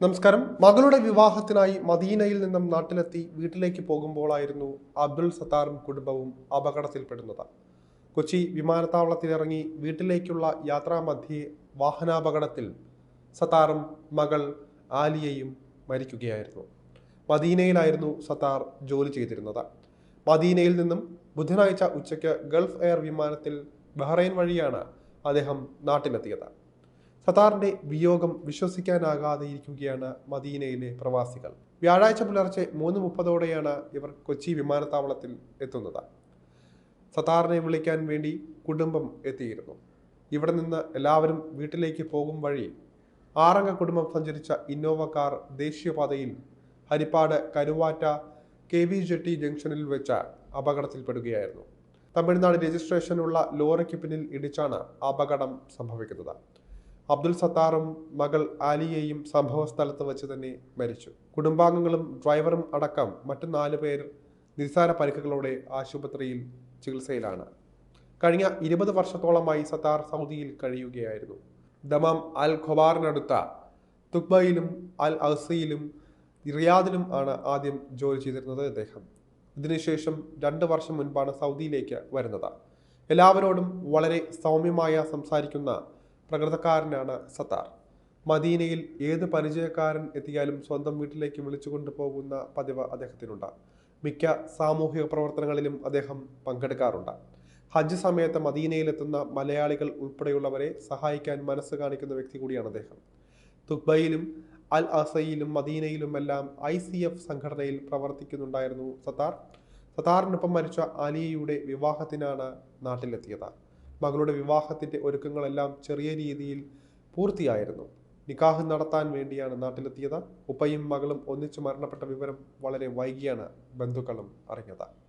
നമസ്കാരം. മകളുടെ വിവാഹത്തിനായി മദീനയിൽ നിന്നും നാട്ടിലെത്തി വീട്ടിലേക്ക് പോകുമ്പോഴായിരുന്നു അബ്ദുൽ സത്താറും കുടുംബവും അപകടത്തിൽപ്പെടുന്നത്. കൊച്ചി വിമാനത്താവളത്തിലിറങ്ങി വീട്ടിലേക്കുള്ള യാത്രാമധ്യേ വാഹനാപകടത്തിൽ സത്താറും മകൾ ആലിയയും മരിക്കുകയായിരുന്നു. മദീനയിലായിരുന്നു സത്താർ ജോലി ചെയ്തിരുന്നത്. മദീനയിൽ നിന്നും ബുധനാഴ്ച ഉച്ചയ്ക്ക് ഗൾഫ് എയർ വിമാനത്തിൽ ബഹ്റൈൻ വഴിയാണ് അദ്ദേഹം നാട്ടിലെത്തിയത്. സത്താറിന്റെ വിയോഗം വിശ്വസിക്കാനാകാതെ ഇരിക്കുകയാണ് മദീനയിലെ പ്രവാസികൾ. വ്യാഴാഴ്ച പുലർച്ചെ മൂന്ന് മുപ്പതോടെയാണ് ഇവർ കൊച്ചി വിമാനത്താവളത്തിൽ എത്തുന്നത്. സത്താറിനെ വിളിക്കാൻ വേണ്ടി കുടുംബം എത്തിയിരുന്നു. ഇവിടെ നിന്ന് എല്ലാവരും വീട്ടിലേക്ക് പോകും വഴി ആറംഗ കുടുംബം സഞ്ചരിച്ച ഇന്നോവ കാർ ദേശീയപാതയിൽ Harippad Karuvatta K V jetty ജംഗ്ഷനിൽ വെച്ച അപകടത്തിൽപ്പെടുകയായിരുന്നു. തമിഴ്നാട് രജിസ്ട്രേഷനുള്ള ലോറിക്ക് പിന്നിൽ ഇടിച്ചാണ് അപകടം സംഭവിക്കുന്നത്. അബ്ദുൽ സത്താറും മകൾ ആലിയയും സംഭവസ്ഥലത്ത് വെച്ച് തന്നെ മരിച്ചു. കുടുംബാംഗങ്ങളും ഡ്രൈവറും അടക്കം മറ്റു നാല് പേർ നിസ്സാര പരിക്കുകളോടെ ആശുപത്രിയിൽ ചികിത്സയിലാണ്. കഴിഞ്ഞ ഇരുപത് വർഷത്തോളമായി സത്താർ സൗദിയിൽ കഴിയുകയായിരുന്നു. ദമാം അൽ ഖൊബാറിനടുത്ത തുക്ബയിലും അൽ അസയിലും റിയാദിലും ആണ് ആദ്യം ജോലി ചെയ്തിരുന്നത് അദ്ദേഹം ഇതിനുശേഷം രണ്ട് വർഷം മുൻപാണ് സൗദിയിലേക്ക് വരുന്നത്. എല്ലാവരോടും വളരെ സൗമ്യമായ സംസാരിക്കുന്ന പ്രകൃതക്കാരനാണ് സത്താർ. മദീനയിൽ ഏത് പരിചയക്കാരൻ എത്തിയാലും സ്വന്തം വീട്ടിലേക്ക് വിളിച്ചു കൊണ്ടുപോകുന്ന പതിവ് അദ്ദേഹത്തിനുണ്ട്. മിക്ക സാമൂഹിക പ്രവർത്തനങ്ങളിലും അദ്ദേഹം പങ്കെടുക്കാറുണ്ട്. ഹജ്ജ് സമയത്ത് മദീനയിലെത്തുന്ന മലയാളികൾ ഉൾപ്പെടെയുള്ളവരെ സഹായിക്കാൻ മനസ്സ് കാണിക്കുന്ന വ്യക്തി കൂടിയാണ് അദ്ദേഹം. ദുബൈയിലും അൽ അസയിലും മദീനയിലുമെല്ലാം ഐ സി എഫ് സംഘടനയിൽ പ്രവർത്തിക്കുന്നുണ്ടായിരുന്നു സത്താർ. സത്താറിനൊപ്പം മരിച്ച അലിയയുടെ വിവാഹത്തിനാണ് നാട്ടിലെത്തിയത്. മകളുടെ വിവാഹത്തിന്റെ ഒരുക്കങ്ങളെല്ലാം ചെറിയ രീതിയിൽ പൂർത്തിയായിരുന്നു. നിക്കാഹ് നടത്താൻ വേണ്ടിയാണ് നാട്ടിലെത്തിയത്. ഉപ്പയും മകളും ഒന്നിച്ചു മരണപ്പെട്ട വിവരം വളരെ വൈകിയാണ് ബന്ധുക്കളും അറിഞ്ഞത്.